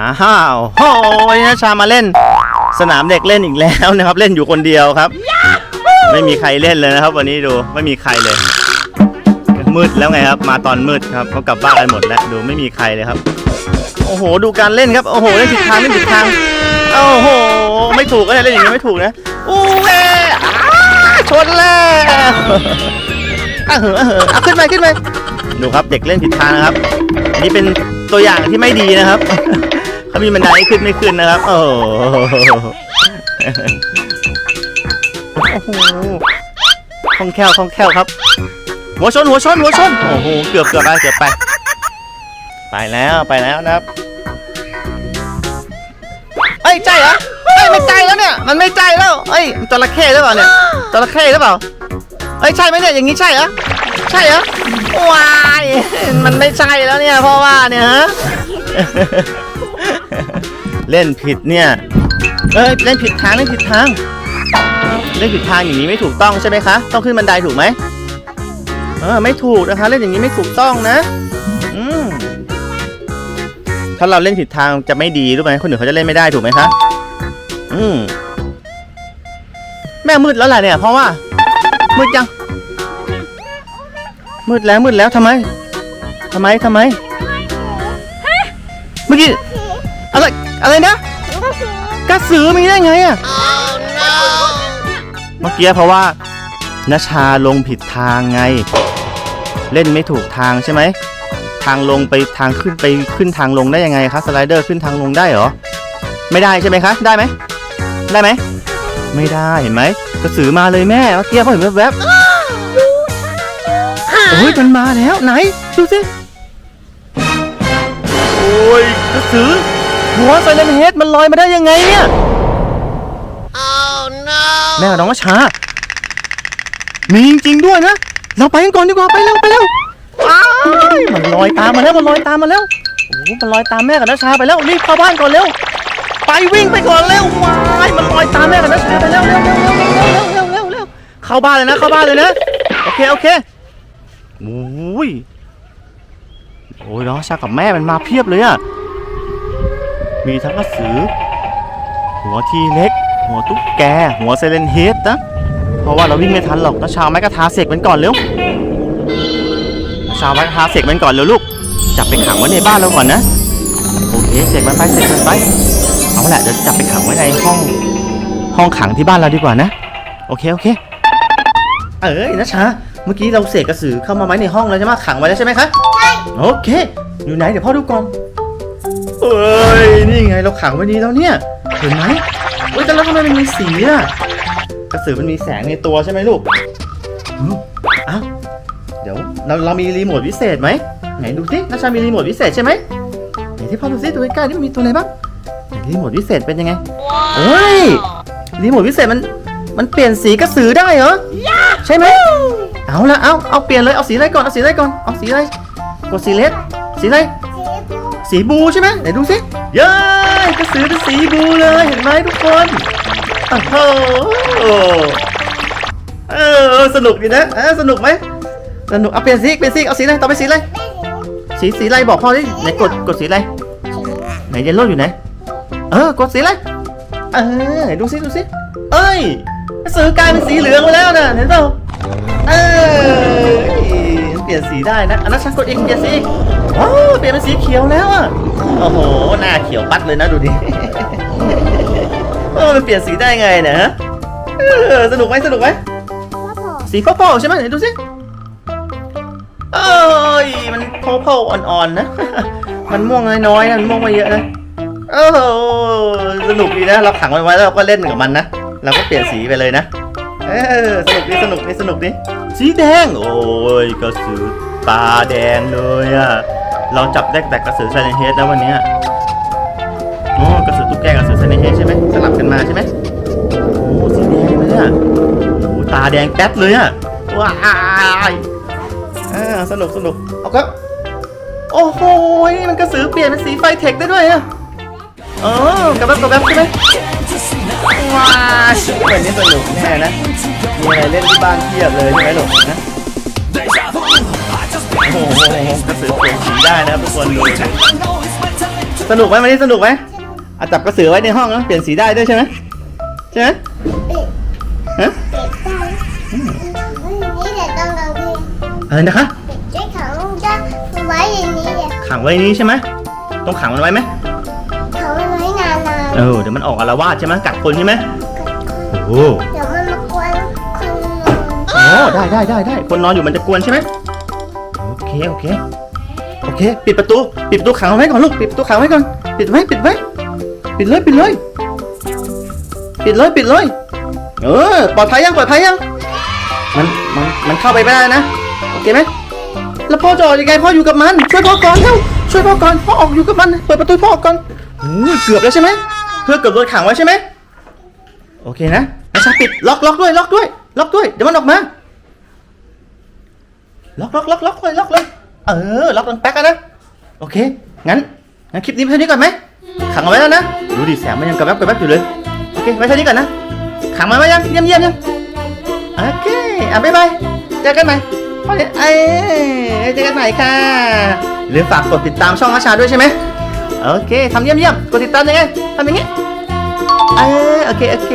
อ้าวโอ้ยนะชามาเล่น สนามเด็กเล่นอีกแล้วนะครับ เล่นอยู่คนเดียวครับ ไม่มีใครเล่นเลยนะครับ วันนี้ดูไม่มีใครเลย มืดแล้วไงครับ มาตอนมืดครับเขากลับบ้านกันหมดแล้วดูไม่มีใครเลยครับ โอ้โห ดูการเล่นครับโอ้โหเล่นผิดทางเล่นผิดทางโอ้โห ไม่ถูกก็เล่นอย่างนี้ไม่ถูกนะอู้แม่อ้าชนแล้วอะเหอะอะเหอะเอาขึ้นไปขึ้นไปดูครับเด็กเล่นผิดทางนะครับ อันนี้เป็นตัวอย่างที่ไม่ดีนะครับ เขามีบันได้ขึ้นไม่ขึ้นนะครับโอ้โหโอ้โหคล่องแคล่วคล่องแคล่วครับ หัวชนหัวชนหัวชน โอ้โห เกือบเกือบไปเกือบไป ไปแล้วไปแล้วนะครับเอ้ยใจเหรอเอ้ยไม่ใจแล้วเนี่ย มันไม่ใจแล้วเอ้ยจระเข้หรือเปล่าเนี่ยจระเข้หรือเปล่าเอ้ยใช่ไหมเนี่ยอย่างนี้ใช่เหรอใช่เหรอว้ายมันไม่ใช่แล้วเนี่ยเพราะว่าเนี่ยฮะ เล่นผิดเนี่ย เอ้ยเล่นผิดทางเล่นผิดทาง เล่นผิดทางอย่างนี้ไม่ถูกต้องใช่ไหมคะ ต้องขึ้นบันไดถูกไหมเออไม่ถูกนะคะ เล่นอย่างนี้ไม่ถูกต้องนะ อืมถ้าเราเล่นผิดทางจะไม่ดีรู้ไหมคนอื่นเขาจะเล่นไม่ได้ถูกไหมคะ อืมแม่มืดแล้วแหละเนี่ย เพราะว่า มืดยัง มืดแล้วมืดแล้วทำไมทำไมทำไม เมื่อกี้ อะไรอะไรนะกระสือมีได้ไงอะเมื่อกี้เพราะว่านาชาลงผิดทางไง เล่นไม่ถูกทางใช่ไหมทางลงไปทางขึ้นไปขึ้นทางลงได้ยังไงคะสไลเดอร์ขึ้นทางลงได้เหรอไม่ได้ใช่ไหมคะได้ไหมได้ไหมไม่ได้เห็นไหมกระสือมาเลยแม่เมื่อกี้เขาเห็นแวบๆโอ้ยมันมาแล้วไหนดูสิโอ้ยกระสือ หัวไซเลนเฮดมันลอยมาได้ยังไงเนี่ยแม่น้องว่าช้า มีจริงๆด้วยนะ เราไปกันก่อนดีกว่าไปเร็วไปเร็วอ้ายมันลอยตามมาแล้วมันลอยตามมาแล้วโอ้โหมันลอยตามแม่กับน้าชาไปแล้วรีบเข้าบ้านก่อนเร็วไปวิ่งไปก่อนเร็วว้ายมันลอยตามแม่กับน้าชาไปแล้วเร็วเร็วเร็วเร็วเร็วเร็วเร็วเร็วเข้าบ้านเลยนะเข้าบ้านเลยนะโอเคโอเคโอ้ยโอ้ยน้องชากับแม่มันมาเพียบเลยอะ มีทั้งกระสือ หัวทีเล็ก หัวตุ๊กแก หัวไซเลนเฮดนะ เพราะว่าเราวิ่งไม่ทันหรอกนะชาวไม้กระทาเสกมันก่อนเร็วชาวไม้กระทาเสกมันก่อนเร็วลูก จับไปขังไว้ในบ้านเราก่อนนะ โอเคเสกมันไปเสกมันไป เอาแหละเดี๋ยวจับไปขังไว้ในห้อง ห้องขังที่บ้านเราดีกว่านะ โอเคโอเค เอ้ยนะชาเมื่อกี้เราเสกกระสือเข้ามาไว้ในห้องแล้วใช่ไหมขังไว้แล้วใช่ไหมคะ ใช่ โอเค อยู่ไหนเดี๋ยวพ่อดูก่อน เอ้ย นี่ไงเราขังไว้นี้แล้วเนี่ย เห็นไหมเฮ้ยแต่แล้วทำไมมันมีสีอะกระสือมันมีแสงในตัวใช่ไหมลูกอืมอ้าวเดี๋ยวเราเรามีรีโมทวิเศษไหมไหนดูสินาชามีรีโมทวิเศษใช่ไหมไหนที่พ่อดูสิดูใกล้ๆนี่มันมีตัวอะไรบ้างไหนรีโมทวิเศษเป็นยังไงเฮ้ย รีโมทวิเศษมันมันเปลี่ยนสีกระสือได้เหรอ ใช่ไหม เอาละเอาเอาเปลี่ยนเลย เอาสีอะไรก่อน เอาสีอะไรก่อน เอาสีอะไร กดสีเลสสีอะไร สีบูใช่ไหมไหนดูสิเย้ยกระสือเป็นสีบูเลยเห็นไหมทุกคนโอ้โหเออสนุกดีนะเออสนุกไหมสนุกเอาเปลี่ยนสีเปลี่ยนสีเอาสีอะไรต่อไปสีอะไรสีสีอะไรบอกพ่อดิไหนกดกดสีอะไรไหนเยลโล่อยู่ไหนเออกดสีอะไรเออไหนดูสิดูสิเอ้ยซื้อกลายเป็นสีเหลืองไปแล้วนะเห็นเปล่าเออเปลี่ยนสีได้นะอันนั้นฉันกดอีกเปลี่ยนสีอีก ว้าวเปลี่ยนเป็นสีเขียวแล้วอะโอ้โห หน้าเขียวปัดเลยนะดูดิเออมันเปลี่ยนสีได้ไงเนะฮะเออสนุกไหมสนุกไหมสีโพๆใช่ไหมไหนดูสิเอ้ยมันโพๆอ่อนๆนะ มันม่วงน้อยๆนะมันม่วงไม่เยอะนะเออสนุกดีนะเราขังมันไว้แล้วเราก็เล่นกับมันนะเราก็เปลี่ยนสีไปเลยนะเออสนุกดีสนุกดีสนุกดีสีแดง โอ้ยกระสือตาแดงเลยอะ เราจับได้แต่กระสือไซเนเฮดแล้ววันนี้อ๋อกระสือตุ๊กแกกระสือไซเนเฮดใช่ไหมสลับกันมาใช่ไหมโอ้สีแดงเลยอะโอ้ตาแดงแป๊ดเลยอะว้ายอ่าสนุกสนุกเอาก็โอ้โหนี่มันกระสือเปลี่ยนเป็นสีไฟเทคได้ด้วยอะเออกระแบบกระแบบใช่ไหมว้ายแบบนี้สนุกแน่นะมีอะไรเล่นที่บ้านเทียบเลยใช่ไหมลูกนะ โอ้โหกระสือเปลี่ยนสีได้นะครับทุกคนดูสนุกไหมวันนี้สนุกไหมอาจับกระสือไว้ในห้องนะเปลี่ยนสีได้ด้วยใช่ไหมใช่ไหมฮะปิดได้นี่แต่ต้องกางเกงอะไรนะคะขังไว้นี้ใช่ไหมต้องขังมันไว้ไหมเขาไว้นานๆเออเดี๋ยวมันออกอาละวาดใช่ไหมกัดคนใช่ไหมโอ้เดี๋ยวมันมากวนคนนอนโอ้ได้ได้ได้ได้คนนอนอยู่มันจะกวนใช่ไหม เคโอเคโอเค ปิดประตู ปิดประตูขังเอาไว้ก่อนลูกปิดประตูขังไว้ก่อนปิดไว้ปิดไว้ปิดเลยปิดเลยปิดเลยปิดเลยเออปลอดภัยยังปลอดภัยยังมันมันมันเข้าไปไม่ได้นะโอเคไหมแล้วพ่อจะออกยังไงพ่ออยู่กับมันช่วยพ่อก่อนเร็วช่วยพ่อก่อนพ่อออกอยู่กับมันเปิดประตูพ่อออกก่อนโอ้ยเกือบแล้วใช่ไหมเพื่อเกือบโดนขังไว้ใช่ไหมโอเคนะนะชาปิดล็อกล็อกด้วยล็อกด้วยล็อกด้วยเดี๋ยวมันออกมา ล็อกล็อกล็อกล็อกเลยล็อกเลยเออล็อกดังแป๊กอะนะโอเคงั้นงั้นคลิปนี้ไว้เท่านี้ก่อนไหมขังเอาไว้แล้วนะดูดิแสงมันยังกระแวบกระแวบอยู่เลยโอเคไว้เท่านี้ก่อนนะขังมันไว้ยังเยี่ยมเยี่ยมยังโอเคอะบ๊ายบายเจอกันใหม่เอ้ยเจอกันใหม่ค่ะหรือฝากกดติดตามช่องอาชาด้วยใช่ไหมโอเคทำเยี่ยมเยี่ยมกดติดตามยังไงทำอย่างงี้เออโอเคโอเค